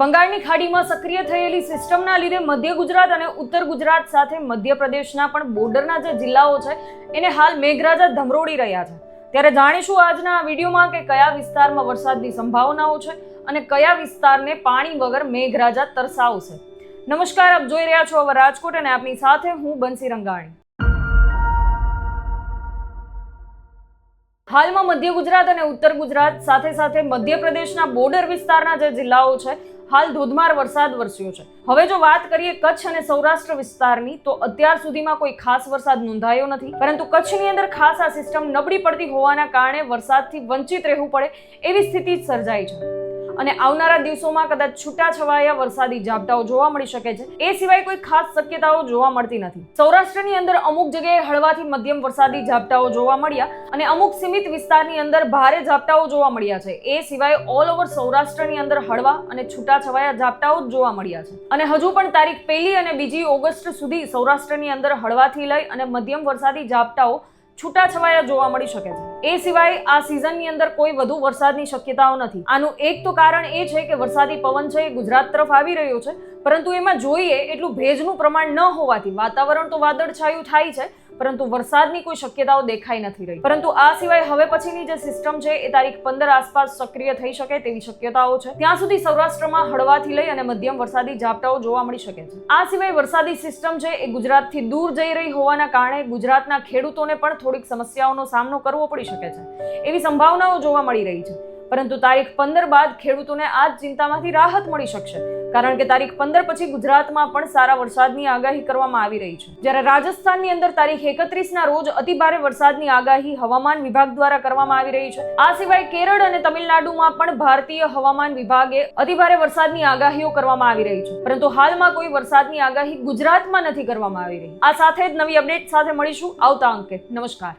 બંગાળની ખાડીમાં સક્રિય થયેલી સિસ્ટમના લીધે મધ્ય ગુજરાત અને ઉત્તર ગુજરાત સાથે મધ્યપ્રદેશના પણ બોર્ડરના જે જિલ્લાઓ છે, એને હાલ મેઘરાજા ધમરોડી રહ્યા છે. ત્યારે જાણીશું આજના વિડીયોમાં કે કયા વિસ્તારમાં વરસાદની સંભાવનાઓ છે અને કયા વિસ્તારને પાણી વગર મેઘરાજા તરસાવશે. નમસ્કાર, આપ જોઈ રહ્યા છો હવે રાજકોટ અને આપની સાથે હું બંસી રંગાણી. હાલમાં મધ્ય ગુજરાત અને ઉત્તર ગુજરાત સાથે સાથે મધ્યપ્રદેશના બોર્ડર વિસ્તારના જે જિલ્લાઓ છે હાલ ધોધમાર વરસાદ વરસ્યો છે. હવે જો વાત કરીએ કચ્છ અને સૌરાષ્ટ્ર વિસ્તારની, તો અત્યાર સુધીમાં કોઈ ખાસ વરસાદ નોંધાયો નથી. પરંતુ કચ્છની અંદર ખાસ આ સિસ્ટમ નબળી પડતી હોવાના કારણે વરસાદથી વંચિત રહેવું પડે એવી સ્થિતિ સર્જાઈ છે. અને આવનારા દિવસોમાં કદાચ છૂટાછવાયા વરસાદી ઝાપટાઓ જોવા મળી શકે છે. એ સિવાય કોઈ ખાસ શક્યતાઓ જોવા મળતી નથી. સૌરાષ્ટ્રની અંદર અમુક જગ્યાએ હળવાથી મધ્યમ વરસાદી ઝાપટાઓ જોવા મળ્યા અને અમુક સીમિત વિસ્તારની અંદર ભારે ઝાપટાઓ જોવા મળ્યા છે. એ સિવાય ઓલ ઓવર સૌરાષ્ટ્રની અંદર હળવા અને છૂટા છવાયા ઝાપટાઓ જ જોવા મળ્યા છે. અને હજુ પણ તારીખ પહેલી અને બીજી ઓગસ્ટ સુધી સૌરાષ્ટ્રની અંદર હળવાથી લઈ અને મધ્યમ વરસાદી ઝાપટાઓ છૂટાછવાયા જોવા મળી શકે છે. એ સિવાય આ સિઝનની અંદર કોઈ વધુ વરસાદની શક્યતાઓ નથી. આનું એક તો કારણ એ છે કે વરસાદી પવન છે એ ગુજરાત તરફ આવી રહ્યો છે. પરંતુ એમાં જોઈએ એટલું ભેજનું પ્રમાણ ન હોવાથી વાતાવરણ તો વાદળછાયું થાય છે. પરંતુ વરસાદની કોઈ શક્યતાઓ દેખાઈ નથી રહી. પરંતુ આ સિવાય હવે પછીની જે સિસ્ટમ છે, એ તારીખ પંદર આસપાસ સક્રિય થઈ શકે તેવી શક્યતાઓ છે. ત્યાં સુધી સૌરાષ્ટ્રમાં હળવાથી લઈ અને મધ્યમ વરસાદી ઝાપટાઓ જોવા મળી શકે છે. આ સિવાય વરસાદી સિસ્ટમ છે, એ ગુજરાતથી દૂર જઈ રહી હોવાના કારણે ગુજરાતના ખેડૂતોને પણ થોડીક સમસ્યાઓનો સામનો કરવો પડી શકે છે. એવી સંભાવનાઓ જોવા મળી રહી છે. પરંતુ તારીખ પંદર બાદ ખેડૂતોને આ જ ચિંતામાંથી રાહત મળી શકશે. કારણ કે તારીખ પંદર પછી ગુજરાતમાં પણ સારા વરસાદની આગાહી કરવામાં આવી રહી છે. જ્યારે રાજસ્થાનની અંદર તારીખ એકત્રીસના રોજ અતિભારે વરસાદની આગાહી હવામાન વિભાગ દ્વારા કરવામાં આવી રહી છે. આ સિવાય કેરળ અને તમિલનાડુમાં પણ ભારતીય હવામાન વિભાગે અતિભારે વરસાદની આગાહીઓ કરવામાં આવી રહી છે. પરંતુ હાલમાં કોઈ વરસાદની આગાહી ગુજરાતમાં નથી કરવામાં આવી રહી. આ સાથે જ નવી અપડેટ સાથે મળીશું આવતા અંકે. નમસ્કાર.